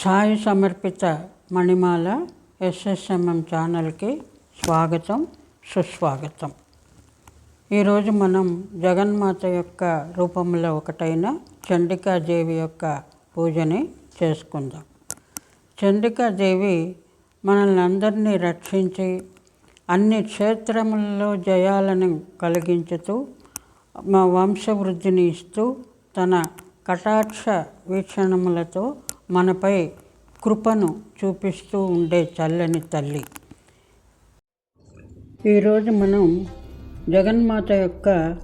సాయి సమర్పిత మణిమాల ఎస్ఎస్ఎంఎం ఛానల్కి స్వాగతం సుస్వాగతం. ఈరోజు మనం జగన్మాత యొక్క రూపంలో ఒకటైన చండికాదేవి యొక్క పూజని చేసుకుందాం. చండికాదేవి మనల్ని అందరినీ రక్షించి అన్ని క్షేత్రములలో జయాలను కలిగించుతూ మా వంశవృద్ధిని ఇస్తూ తన కటాక్ష వీక్షణములతో మనపై కృపను చూపిస్తూ ఉండే చల్లని తల్లి. ఈరోజు మనం జగన్మాత యొక్క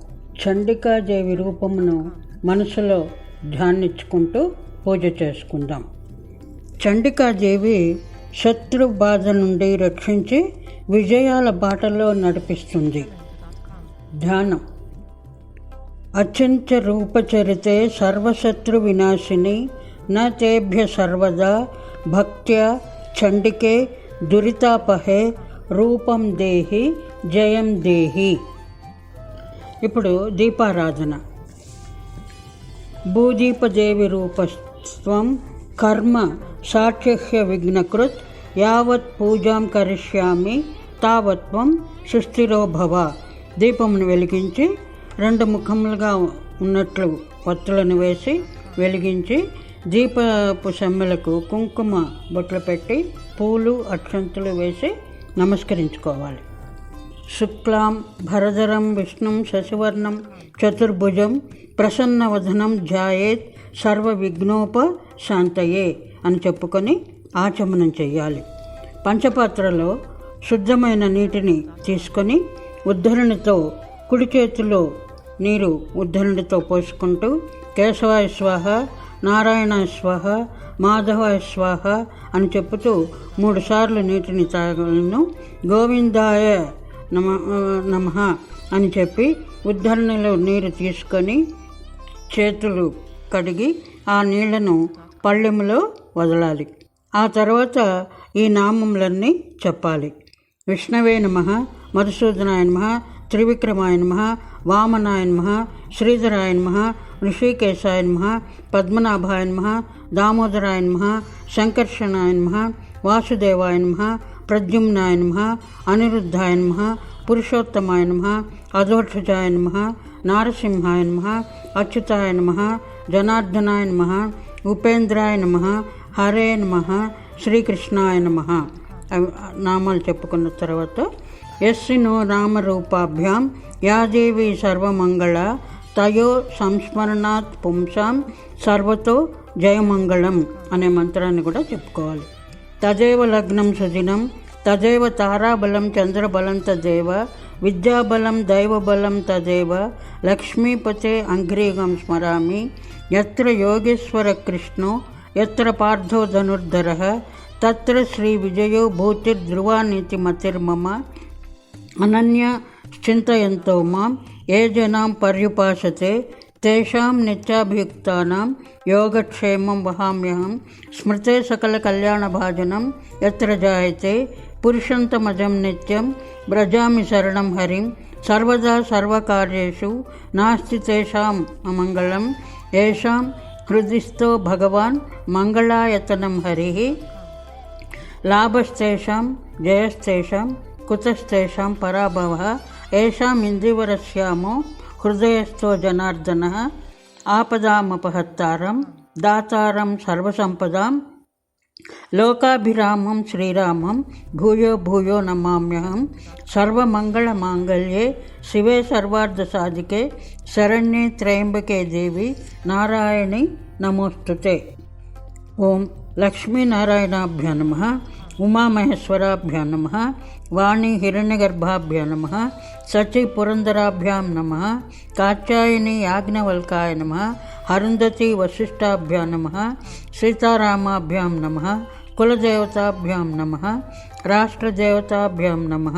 చండికాదేవి రూపమును మనసులో ధ్యానించుకుంటూ పూజ చేసుకుందాం. చండికాదేవి శత్రు బాధ నుండి రక్షించి విజయాల బాటలో నడిపిస్తుంది. ధ్యానం. అత్యంత రూపచరితే సర్వశత్రు వినాశిని న సర్వదా భక్త్యా చండికే దురితాపహే రూపం దేహి జయం దేహి ఇప్పుడు దీపారాధన. భూదీపదేవి రూపస్వం కర్మ సాక్షహ్య విఘ్నకృత్ యావత్ పూజాం కరిష్యామి తావత్వం సుస్థిరో భవ. దీపమును వెలిగించి రెండు ముఖములుగా ఉన్నట్లు వత్తులను వేసి వెలిగించి దీపపు సెమ్మెలకు కుంకుమ బొట్లు పెట్టి పూలు అక్షంతులు వేసి నమస్కరించుకోవాలి. శుక్లాం భరధరం విష్ణుం శశివర్ణం చతుర్భుజం ప్రసన్నవధనం జాయేత్ సర్వ విఘ్నోప శాంతయే అని చెప్పుకొని ఆచమనం చేయాలి పంచపాత్రలో శుద్ధమైన నీటిని తీసుకొని ఉద్ధరణితో కుడి చేతిలో నీరు ఉద్ధరణితో పోసుకుంటూ కేశవాయ స్వాహ నారాయణ స్వాహ మాధవ స్వాహ అని చెప్పుతూ మూడుసార్లు నీటిని తాగలను. గోవిందాయ నమ నమ అని చెప్పి ఉద్ధరణలో నీరు తీసుకొని చేతులు కడిగి ఆ నీళ్ళను పళ్ళెములో వదలాలి. ఆ తర్వాత ఈ నామములన్నీ చెప్పాలి. విష్ణవే నమ మధుసూదనాయ నమ త్రివిక్రమాయ నమ వామనాయ నమ శ్రీధరాయ నమ ఋషికేశాయ నమ పద్మనాభాయ నమ దామోదరాయ నమ సంకర్షణాయ నమ వాసుదేవాయ నమ ప్రద్యుమ్నాయ నమ అనిరుద్ధాయ నమ పురుషోత్తమాయ నమ అధోక్షజాయ నమ నారసింహాయ నమ అచ్యుతాయ నమ జనార్దనాయ నమ ఉపేంద్రాయ నమ హరే నమ శ్రీకృష్ణాయ నమ. నామాలు చెప్పుకున్న తర్వాత యస్సినో రామరూపాభ్యాం యాదేవి సర్వమంగళ తయో సంస్మరణాత్ పుంసాం సర్వతో జయమంగళం అనే మంత్రాన్ని కూడా చెప్పుకోవాలి. తదేవ లగ్నం సుదినం తదేవ తారాబలం చంద్రబలం తదేవ విద్యాబలం దైవబలం తదేవ లక్ష్మీపతే అంగ్రీగం స్మరామి ఎత్ర యోగేశ్వర కృష్ణో ఎత్ర పార్థో ధనుర్ధర తత్ర శ్రీ విజయో భూతిర్ధ్రువానీతి మతిర్మమ అనన్య चिन्तयन्तो मां ये जनां पर्युपासते तेषां नित्याभियुक्तानां योगक्षेमं वहाम्यहं स्मृते सकलकल्याणभाजनं यत्र जायते पुरुषन्तमजं नित्यं व्रजामि शरणं हरिं सर्वदा सर्वकार्येषु नास्ति तेषाम् अमङ्गलं येषां हृदिस्थो भगवान् मङ्गलायतनं हरिः लाभस्तेषां जयस्तेषां कुतस्तेषां पराभवः येषाम् इन्द्रिवरस्यामो हृदयस्थो जनार्दन आपदापहत्ता दाता सर्वसंपदा लोकाभिरामं श्रीरामं, भूयो भूयो नमाम्यहं, सर्वमङ्गलमाङ्गल्ये शिवे सर्वार्धसाधिके, शरण्ये त्र्यम्बके देवी, नारायणि नमोस्तुते। ॐ लक्ष्मीनारायणाभ्य नमः, उमामहेश्वराभ्य नमः వాణి హిరణ్యగర్భాభ్య నమ సచి పురందరాభ్యాం నమ కాచాయని యాజ్ఞవల్కాయ నమ హరుంధతి వశిష్టాభ్యా నమ సీతారామాభ్యాం నమ కులదేవతాభ్యాం నమ రాష్ట్రదేవతాభ్యాం నమ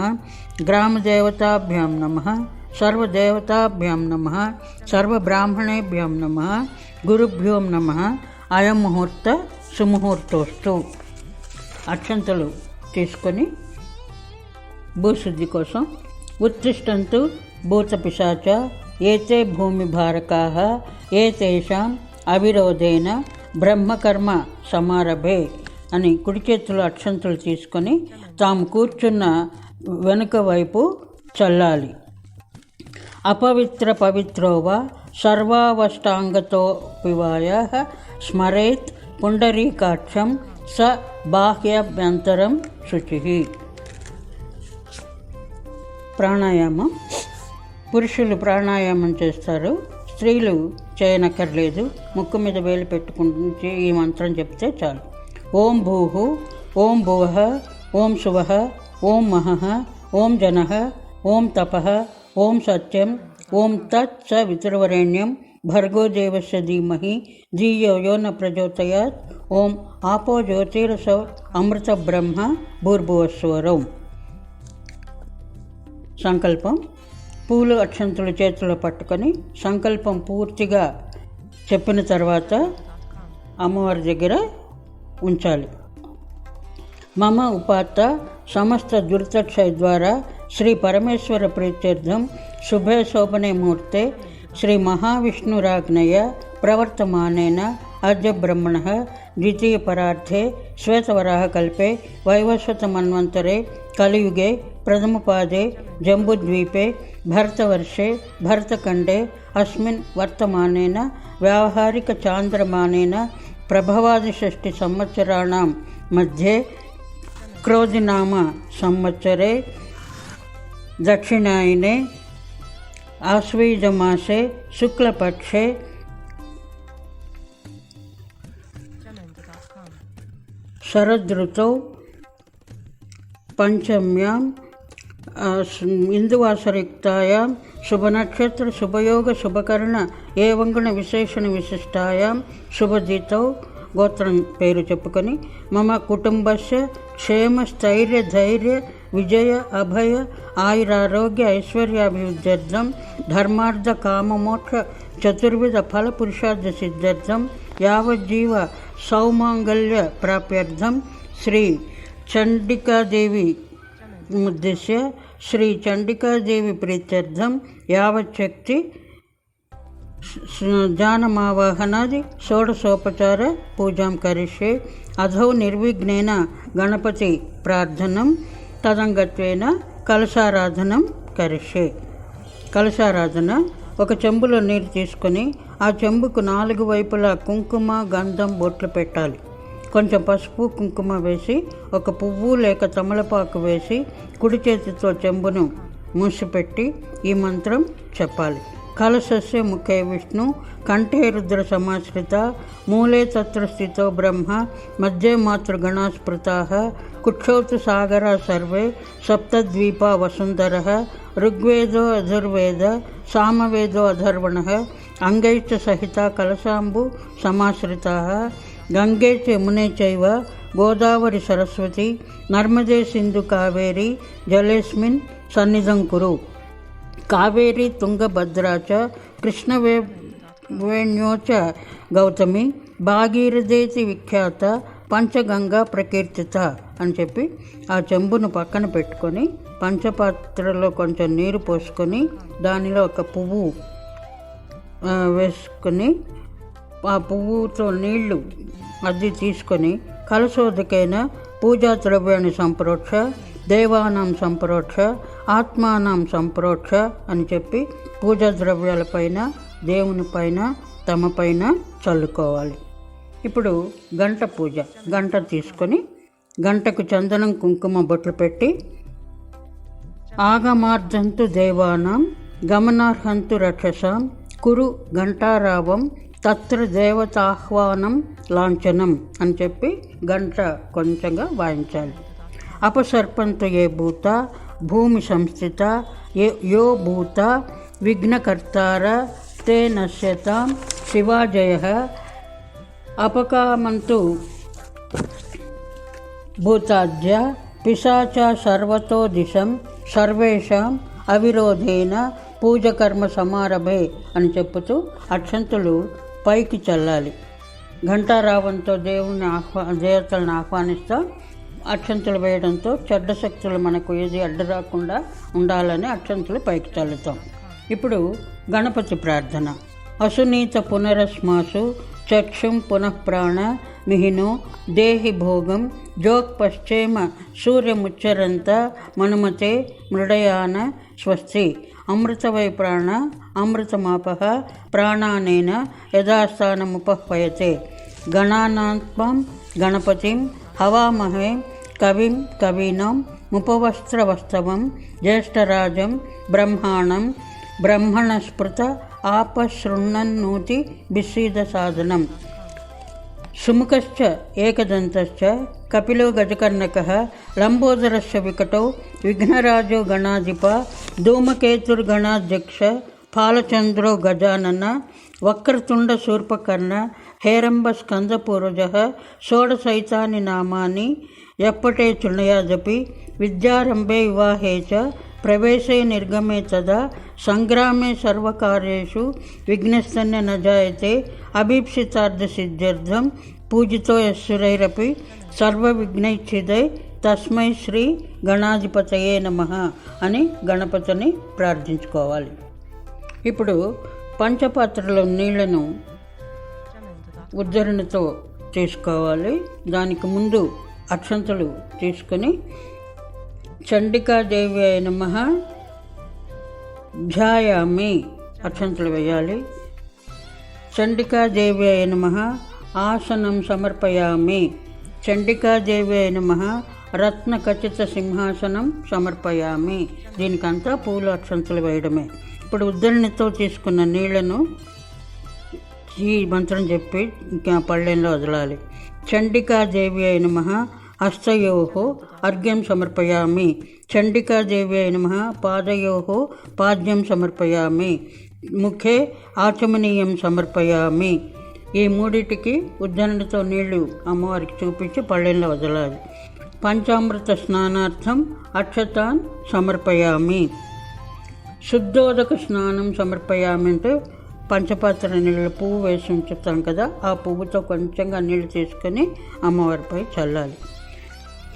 గ్రామదేవతాభ్యాం నమ సర్వదేవతాభ్యాం నమ సర్వబ్రాహ్మణేభ్యాం నమ గురుభ్యో నమ అయం ముహూర్త సుముహూర్తోస్తు. అక్షంతలు తీసుకొని భూశుద్ధి కోసం ఉత్తిష్టంతు భూతపిశాచ ఏతే భూమిభారకాः ఏతేషాం అవిరోధేన బ్రహ్మకర్మ సమారభే అని కుడి చేతులు అక్షంతులు తీసుకొని తాము కూర్చున్న వెనుక వైపు చల్లాలి. అపవిత్ర పవిత్రోవా సర్వావష్టాంగతో పివాయ స్మరేత్ పుండరీకాక్షం స బాహ్యాభ్యంతరం శుచి. ప్రాణాయామం. పురుషులు ప్రాణాయామం చేస్తారు. స్త్రీలు చేయనక్కర్లేదు. ముక్కు మీద వేలు పెట్టుకుంటే ఈ మంత్రం చెప్తే చాలు. ఓం భూహు ఓం భువ ఓం శువ ఓం మహః ఓం జన ఓం తప ఓం సత్యం ఓం తత్ స వితురవరేణ్యం భర్గోదేవస్య ధీమహి ధియో యో న ప్రచోదయాత్ ఓం ఆపో జ్యోతిరస అమృత బ్రహ్మ భూర్భువస్వరం. సంకల్పం. పూలు అక్షంతులు చేతిలో పట్టుకొని సంకల్పం పూర్తిగా చెప్పిన తర్వాత అమ్మవారి దగ్గర ఉంచాలి. మమ ఉపాత్త సమస్త దుర్తక్షయ ద్వారా శ్రీ పరమేశ్వర ప్రీత్యర్థం శుభే శోభనే మూర్తే శ్రీ మహావిష్ణురాజ్ఞయ ప్రవర్తమానేన అద్య బ్రహ్మణ ద్వితీయ పరార్థే శ్వేతవరాహకల్పే వైవస్వతమన్వంతరే కలియుగే प्रथमपादे जम्बुद्वीपे, भरतवर्षे, भरतखण्डे, अस्मिन् वर्तमानेन, व्यावहारिकचान्द्रमानेन, प्रभवादिषष्टिसंवत्सराणां मध्ये, क्रोधिनाम संवत्सरे, दक्षिणायने, आश्वीजमासे, शुक्लपक्षे, शरदृतौ, पञ्चम्यां ఇందువాసరిక్తాయాం శుభనక్షత్ర శుభయోగ శుభకరణ ఏ ఏవంగుణ విశేషణ విశిష్టాయాం శుభజితౌ గోత్రం పేరు చెప్పుకొని మమ కుటుంబస్య క్షేమ స్థైర్య ధైర్య విజయ అభయ ఆయురారోగ్య ఐశ్వర్యాభివృద్ధ్యర్థం ధర్మార్థ కామమోక్ష చతుర్విధ ఫల పురుషార్థ సిద్ధ్యర్థం యావజ్జీవ సౌమాంగల్య ప్రాప్యర్థం శ్రీ చండికాదేవి ఉద్దేశ్య శ్రీ చండికాదేవి ప్రీత్యర్థం యావచ్చక్తి జానమావాహనాది షోడశోపచార పూజాం కరిష్యే. అధౌ నిర్విఘ్నేన గణపతి ప్రార్థనం తదంగత్వేన కలశారాధనం కరిష్యే. కలశారాధన ఒక చెంబులో నీరు తీసుకొని ఆ చెంబుకు నాలుగు వైపులా కుంకుమ గంధం బొట్లు పెట్టాలి. కొంచెం పసుపు కుంకుమ వేసి ఒక పువ్వు లేక తమలపాకు వేసి కుడి చేతితో చెంబును మూసిపెట్టి ఈ మంత్రం చెప్పాలి. కలశస్య ముఖే విష్ణు కంఠే రుద్ర సమాశ్రిత మూలే తత్ర స్థితో బ్రహ్మ మధ్యే మాతృగణా స్మృతా కుక్షౌతు సాగరా సర్వే సప్తద్వీపా వసుంధర ఋగ్వేదో అధుర్వేద సామవేదో అధర్వణ అంగైశ్చ సహిత కలశాంబు సమాశ్రితా గంగే యమునే చైవ గోదావరి సరస్వతి నర్మదే సింధు కావేరి జలేస్మిన్ సన్నిధం కురు. కావేరి తుంగభద్రాచ కృష్ణవే వేణ్యోచ గౌతమి భాగీరథేతి విఖ్యాత పంచగంగా ప్రకీర్తిత అని చెప్పి ఆ చెంబును పక్కన పెట్టుకొని పంచపాత్రలో కొంచెం నీరు పోసుకొని దానిలో ఒక పువ్వు వేసుకొని ఆ పువ్వుతో నీళ్ళు అద్ది తీసుకొని కలశోదకైన పూజా ద్రవ్యాన్ని సంప్రోక్ష దేవానాం సంప్రోక్ష ఆత్మానాం సంప్రోక్ష అని చెప్పి పూజా ద్రవ్యాలపైన దేవుని పైన తమ పైన చల్లుకోవాలి. ఇప్పుడు గంట పూజ. గంట తీసుకొని గంటకు చందనం కుంకుమ బొట్లు పెట్టి ఆగమార్ధంతు దేవానాం గమనార్హంతు రక్షసాం కురు ఘంటారావం తత్ర దేవతాహ్వానం లాంఛనం అని చెప్పి గంట కొంచెంగా వాయించాలి. అపసర్పంతు ఏ భూత భూమి సంస్థిత యో భూత విఘ్నకర్తార తే నశ్యతాం శివాజయ అపకామంతు భూతాద్య పిశాచ సర్వతో దిశం సర్వేషాం అవిరోధేన పూజకర్మ సమారభే అని చెప్పుతూ అక్షంతులు పైకి చల్లాలి. ఘంటారావంతో దేవుణ్ణి ఆహ్వా దేవతలను ఆహ్వానిస్తాం అక్షంతులు వేయడంతో చెడ్డ శక్తులు మనకు ఏది అడ్డు రాకుండా ఉండాలని అక్షంతులు పైకి చల్లుతాం ఇప్పుడు గణపతి ప్రార్థన. అసునీత పునరస్మాసు చక్షుం పునఃప్రాణ మిహిను దేహి భోగం జోక్పశ్చేమ సూర్యముచ్చరంత మనుమతే మృడయాన స్వస్తి. అమృతవై ప్రాణ అమృతమాప ప్రాణానేన యథాస్థానముపహ్వయతే గణానాత్మం గణపతిం హవామహే కవిం కవీనాం ముపవస్త్రవస్తవం జ్యేష్ఠరాజం బ్రహ్మాణం బ్రహ్మణస్పృత ఆపశృణ్ణన్నూతి బిస్సీద సాధనం సుముఖశ్చ ఏకదంతశ్చ కపిలో గజకర్ణకः లంబోదరస్య వికటో విఘ్నరాజో గణాధిప ధూమకేతుర్గణాధ్యక్ష పాలచంద్రో గజానన వక్రతుండ శూర్పకర్ణ హేరంబ స్కందపూర్వజ షోడశైతాని నామాని ఎప్పటే చుణయాదపి విద్యారంభే వివాహే చ ప్రవేశే నిర్గమే తదా సంగ్రామే సర్వకార్యేషు విఘ్నస్తన్య న జాయతే అభీప్సితార్థసిద్ధ్యర్థం పూజితో యస్సురైరపి సర్వవిఘ్నైచ్ఛిదై తస్మై శ్రీ గణాధిపతయే నమ అని గణపతిని ప్రార్థించుకోవాలి. ఇప్పుడు పంచపాత్రలో నీళ్ళను ఉద్ధరణతో తీసుకోవాలి దానికి ముందు అక్షంతలు తీసుకొని చండికాదేవి అయిన నమ ధ్యాయామి అక్షంతలు వేయాలి. చండికాదేవి అయిన మహా ఆసనం సమర్పయామి. చండికాదేవి అయిన మహా రత్నఖచిత సింహాసనం సమర్పయామి. దీనికంతా పూలు అక్షంతలు వేయడమే. ఇప్పుడు ఉద్దరణితో తీసుకున్న నీళ్ళను ఈ మంత్రం చెప్పి ఇంకా పళ్ళెంలో వదలాలి. చండికాదేవి అయిన మహా హస్తయో అర్ఘ్యం సమర్పయామి. చండికాదేవి అయిన మహా పాదయో పాద్యం సమర్పయామి. ముఖే ఆచమనీయం సమర్పయామి. ఈ మూడిటికి ఉద్దరణతో నీళ్ళు అమ్మవారికి చూపించి పళ్ళెంలో వదలాలి. పంచామృత స్నానార్థం అక్షతాన్ సమర్పయామి. శుద్ధోదక స్నానం సమర్పయామి అంటే పంచపాత్ర నీళ్ళు పువ్వు వేసి ఉంచుతాం కదా ఆ పువ్వుతో కొంచెంగా నీళ్ళు తీసుకొని అమ్మవారిపై చల్లాలి.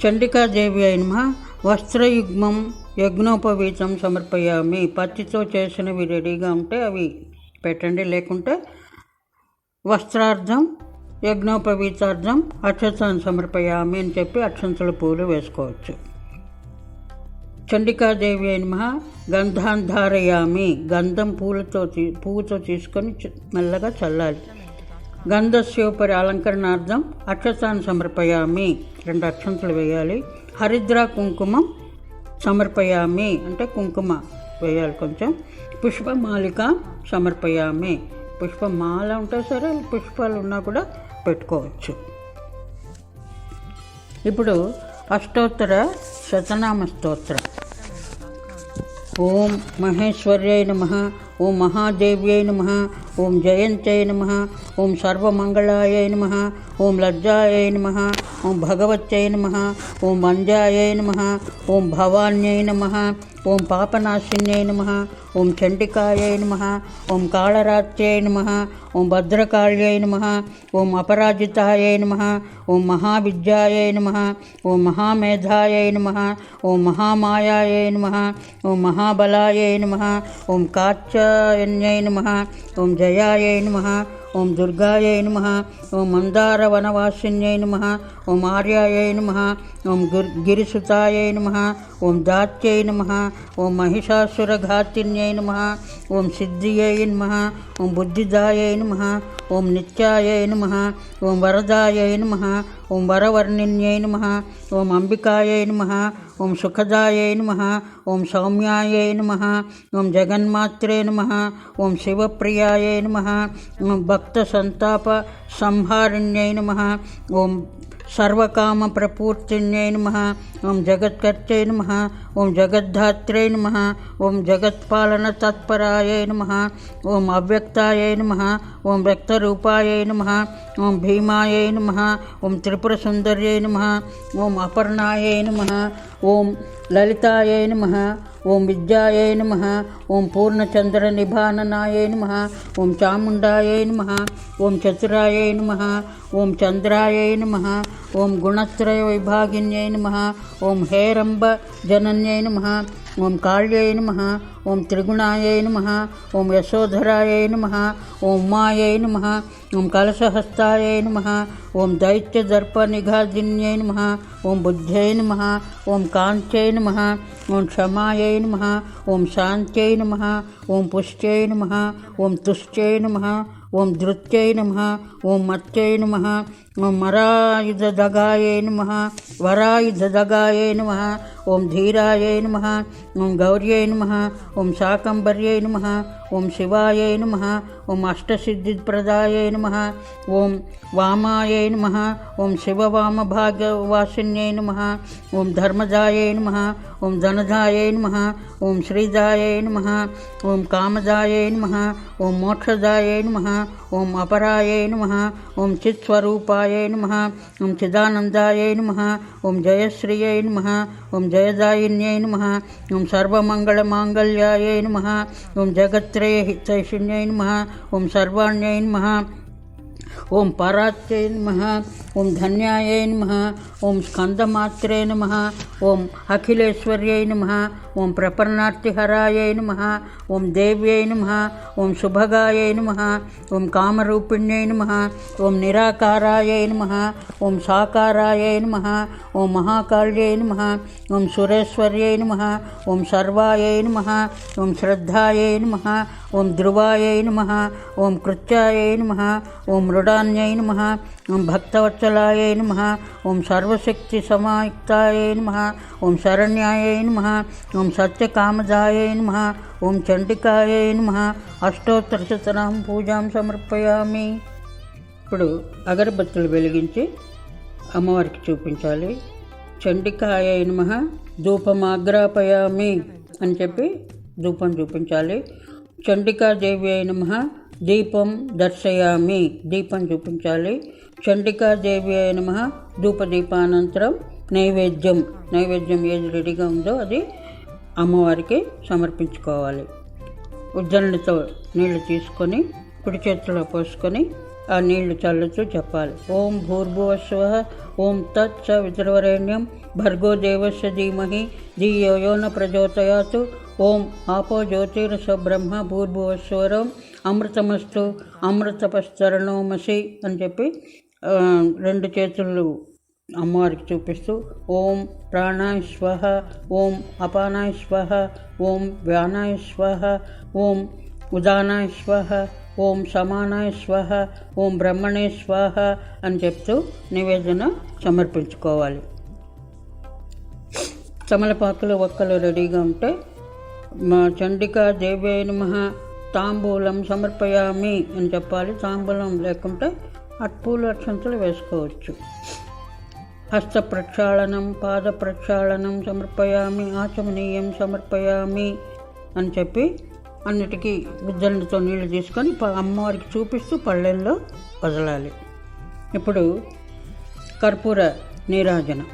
చండికాదేవి అయిన వస్త్రయుగ్మం యజ్ఞోపవీతం సమర్పయామి. పత్తితో చేసినవి రెడీగా ఉంటే అవి పెట్టండి లేకుంటే వస్త్రార్థం యజ్ఞోపవీతార్థం అక్షతాన్ని సమర్పయామి అని చెప్పి అక్షంతల పూలు వేసుకోవచ్చు. చండికాదేవి అయిన మహా గంధాన్ ధారయామి గంధం పూలతో తీ- పువ్వుతో తీసుకొని మెల్లగా చల్లాలి. గంధస్యోపరి అలంకరణార్థం అక్షతాన్ని సమర్పయామి రెండు అక్షంతలు వేయాలి. హరిద్ర కుంకుమం సమర్పయామి అంటే కుంకుమ వేయాలి కొంచెం. పుష్పమాలిక సమర్పయామి. పుష్పమాల ఉంటే సరే పుష్పాలు ఉన్నా కూడా పెట్టుకోవచ్చు ఇప్పుడు అష్టోత్తర శతనామ స్తోత్రం. ఓం మహేశ్వర్యై నమ ఓం మహాదేవ్యై నమ ఓం జయంతై నమ ఓం సర్వమంగళాయ నమ ఓం లజ్జాయ నమ ఓం భగవత్యై నమ ఓం వంజాయై నమ ఓం భవాన్యై నమ ఓం పాపనాశిన్యై నమ ఓం చండికాయై నమ ఓం కాళరాత్యై నమ ఓం భద్రకాళ్యై నమ ఓం అపరాజితాయై నమ ఓం మహావిద్యాయై నమ ఓం మహామేధాయై నమ ఓం మహామాయాయై నమ ఓం మహాబలాయై నమ ఓం కాత్యాయన్యై నమ ఓం జయాయై నమ ఓం దుర్గాయై నమ ఓం మందారవనవాసిన్యై నమ ఓం ఆర్యాయై నమ ఓం గుర్ గిరిసుతాయై నమ ఓం దాత్యై నమ ఓం మహిషాసురఘాతిన్యై నమ ఓం సిద్ధియై నమ ఓం బుద్ధిదాయై నమ ఓం నిత్యాయై నమ ఓం వరదాయై నమ ఓం వరవర్ణిన్యై నమ ఓం అంబికాయై నమ ఓం సుఖదాయై నమ ఓం సౌమ్యాయై నమ ఓం జగన్మాత్రే నమ ఓం శివప్రియాయై నమ ఓం భక్త సంతాప సంహారిణ్యై నమ ఓం సర్వకామ ప్రపూర్తిన్యై నమ. ఓం జగత్కర్తై నమ. ఓం జగద్ధాత్రే నమ. ఓం జగత్పాలన తత్పరాయ నమ. ఓం అవ్యక్తాయ నమ. ఓం వ్యక్తరూపాయ నమ. ఓం భీమాయ నమ. ఓం త్రిపురసుందర్యై నమ. ఓం అపర్ణాయ నమ. ఓం లలితాయై నమ ఓం విద్యాయై నమ ఓం పూర్ణచంద్ర నిభాననాయై నమ ఓం చాముండాయై నమ ఓం చతురాయై నమ ఓం చంద్రాయై నమ ఓం గుణత్రయ వైభాగిన్యై నమ ఓం హేరంబ జనన్యై నమ ఓం కాళ్యై నమ ఓం త్రిగుణాయై నమ ఓం యశోధరాయై నమ ఓం ఉమాయై నమ ఓం కలశహస్తాయై నమ ఓం దైత్యదర్పనిఘాదిన్యై నమ ఓం బుద్ధ్యై నమ ఓం కాంత్యై నమ ఓం క్షమాయై నమ ఓం శాంత్యై నమ ఓం పుష్ట్యై నమ ఓం తుష్ట్యై నమ ఓం ధృత్యై నమ ఓం మత్యై నమ ఓం మరాయుధదగాయై నమ వరాయుధదగాయై నమ ఓం ధీరాయై నమ ఓం గౌర్యై నమ ఓం శాకంబర్యై నమ ఓం శివాయై నమ ఓం అష్టసిద్ధిప్రదాయై నమ ఓం వామాయై నమ ఓం శివవామభాగ్యవాసిన్యై నమ ఓం ధర్మదాయై నమ ఓం ధనదాయై నమ ఓం శ్రీదాయై నమ ఓం కామదాయై నమ ఓం మోక్షదాయై నమ ఓం అపరాయై నమ ఓం చిత్స్వరూపాయై నమ ఓం చిదానందాయై నమ ఓం జయశ్రియై నమ ఓం జయదాయిన్యై నమ ఓం సర్వమంగళమాంగళ్యాయై నమ ఓం జగత్రయ హితైషిణ్యై నమ ఓం సర్వాణ్యై నమ ఓం పరాత్యై నమ ఓం ధన్యాయై నమ ఓం స్కందమాత్రే నమ ఓం అఖిలేశ్వర్యై నమ ఓం ప్రపన్నార్తిహరాయై నమ ఓం దేవ్యై నమ ఓం శుభగాయై నమ ఓం కామరూపిణ్యై నమ ఓం నిరాకారాయై నమ ఓం సాకారాయై నమ ఓం మహాకాళ్యై నమ ఓం సురేశ్వర్యై నమ ఓం సర్వాయై నమ ఓం శ్రద్ధాయై నమ ఓం ధ్రువాయై నమ ఓం కృత్యాయై నమ ఓం మృడాన్యై నమ ఓం భక్తవత్సలాయై నమ ఓం సర్వశక్తి సమాయుక్తాయై నమ ఓం శరణ్యాయై నమ ఓం సత్యకామదాయై నమ ఓం చండికాయై నమ అష్టోత్తరశతనాం పూజాం సమర్పయామి ఇప్పుడు అగరబత్తులు వెలిగించి అమ్మవారికి చూపించాలి. చండికాయ నమ ధూపమాగ్రాపయామి అని చెప్పి ధూపం చూపించాలి. చండికాదేవి అయిన నమ దీపం దర్శయామి దీపం చూపించాలి. చండికాదేవి అయిన నమ ధూపదీపానంతరం నైవేద్యం. నైవేద్యం ఏది రెడీగా ఉందో అది అమ్మవారికి సమర్పించుకోవాలి. ఉజ్జనులతో నీళ్ళు తీసుకొని కుడి చేతిలో పోసుకొని ఆ నీళ్ళు చల్లుతూ చెప్పాలి. ఓం భూర్భువస్వ ఓం తత్ స విద్రవరేణ్యం భర్గో దేవస్య ధీమహి ధియో యోన ప్రచోదయాత్. ఓం ఆపో జ్యోతిరస బ్రహ్మ భూర్భువస్వరం అమృతమస్తు అమృతపస్తరణోమసి అని చెప్పి రెండు చేతులు అమ్మవారికి చూపిస్తూ ఓం ప్రాణాయ స్వహ ఓం అపానాయ స్వహ ఓం వ్యానాయ స్వహ ఓం ఉదానాయ స్వహ ఓం సమానాయ స్వహ ఓం బ్రహ్మణే స్వహ అని చెప్తూ నివేదన సమర్పించుకోవాలి. తమలపాకులు ఒక్కలు రెడీగా ఉంటే మా చండికా దేవే నమ తాంబూలం సమర్పయామి అని చెప్పాలి. తాంబూలం లేకుంటే అట్పూలు అక్షంతలు వేసుకోవచ్చు. హస్త ప్రక్షాళనం పాద ప్రక్షాళనం సమర్పయామి ఆచమనీయం సమర్పయామి అని చెప్పి అన్నిటికీ బుద్ధలతో నీళ్ళు తీసుకొని ప- అమ్మవారికి చూపిస్తూ పళ్ళెంలో వదలాలి. ఇప్పుడు కర్పూర నీరాజన.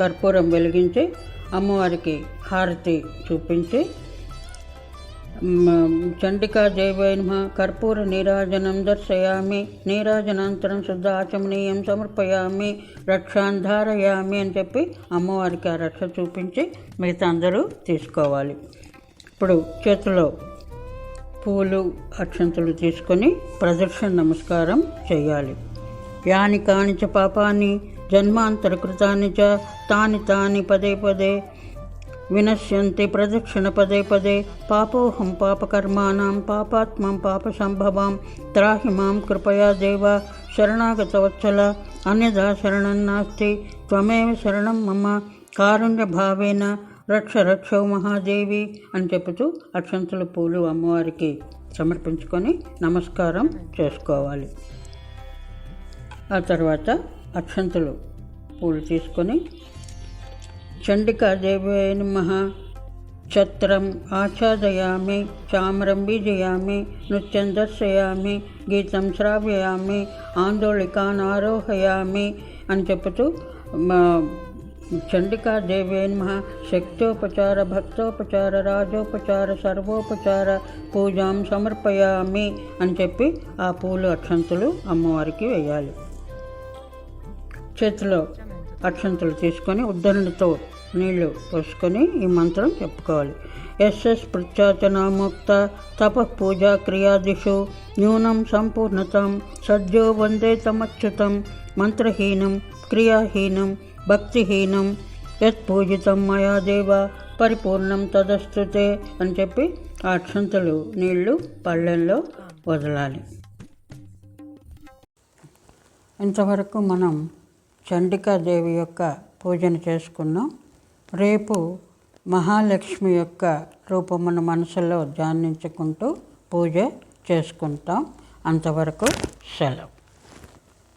కర్పూరం వెలిగించి అమ్మవారికి హారతి చూపించి చండికా దేవై కర్పూర నీరాజనం దర్శయామి. నీరాజనాంతరం శుద్ధ ఆచమనీయం సమర్పయామి. రక్షాన్ ధారయామి అని చెప్పి అమ్మవారికి ఆ రక్ష చూపించి మిగతా అందరూ తీసుకోవాలి. ఇప్పుడు చేతిలో పూలు అక్షంతలు తీసుకొని ప్రదక్షిణ నమస్కారం చేయాలి. యాని కాని చ పాపాన్ని జన్మాంతర కృతాన్ని చ తాని తాని పదే పదే వినశ్యంతి ప్రదక్షిణ పదే పదే పాపోహం పాపకర్మాణం పాపాత్మం పాపసంభవాం త్రాహి మాం కృపయా దేవ శరణాగతవత్సల అన్యదా శరణం నాస్తి త్వమేవ శరణం మమ కారుణ్య భావేన రక్ష మహాదేవి అని చెబుతూ అక్షంతుల పూలు అమ్మవారికి సమర్పించుకొని నమస్కారం చేసుకోవాలి. ఆ తర్వాత అక్షంతులు పూలు తీసుకొని చండికాదేవే నమ ఛత్రం ఆచ్ఛాదయామి చామరం బీజయామి నృత్యం దర్శయామి గీతం శ్రావయామి ఆందోళికాన్ ఆరోహయామి అని చెబుతూ చండికాదేవే నమ. శక్తోపచార భక్తోపచార రాజోపచార సర్వోపచార పూజాం సమర్పయామి అని చెప్పి ఆ పూలు అక్షంతులు అమ్మవారికి వేయాలి. చేతిలో అక్షంతలు తీసుకొని ఉద్ధరణితో నీళ్ళు పోసుకొని ఈ మంత్రం చెప్పుకోవాలి. ఎస్ఎస్ పృచ్ఛాచనాముక్త తప పూజా క్రియాదిషు న్యూనం సంపూర్ణతం సద్యో వందే తమచ్యుతం మంత్రహీనం క్రియాహీనం భక్తిహీనం యత్ పూజితం మయా దేవ పరిపూర్ణం తదస్తుతే అని చెప్పి ఆ అక్షంతలు నీళ్ళు పళ్ళెంలో వదలాలి. ఇంతవరకు మనం చండికాదేవి యొక్క పూజను చేసుకున్నాం. రేపు మహాలక్ష్మి యొక్క రూపమును మనసులో ధ్యానించుకుంటూ పూజ చేసుకుంటాం. అంతవరకు సెలవు.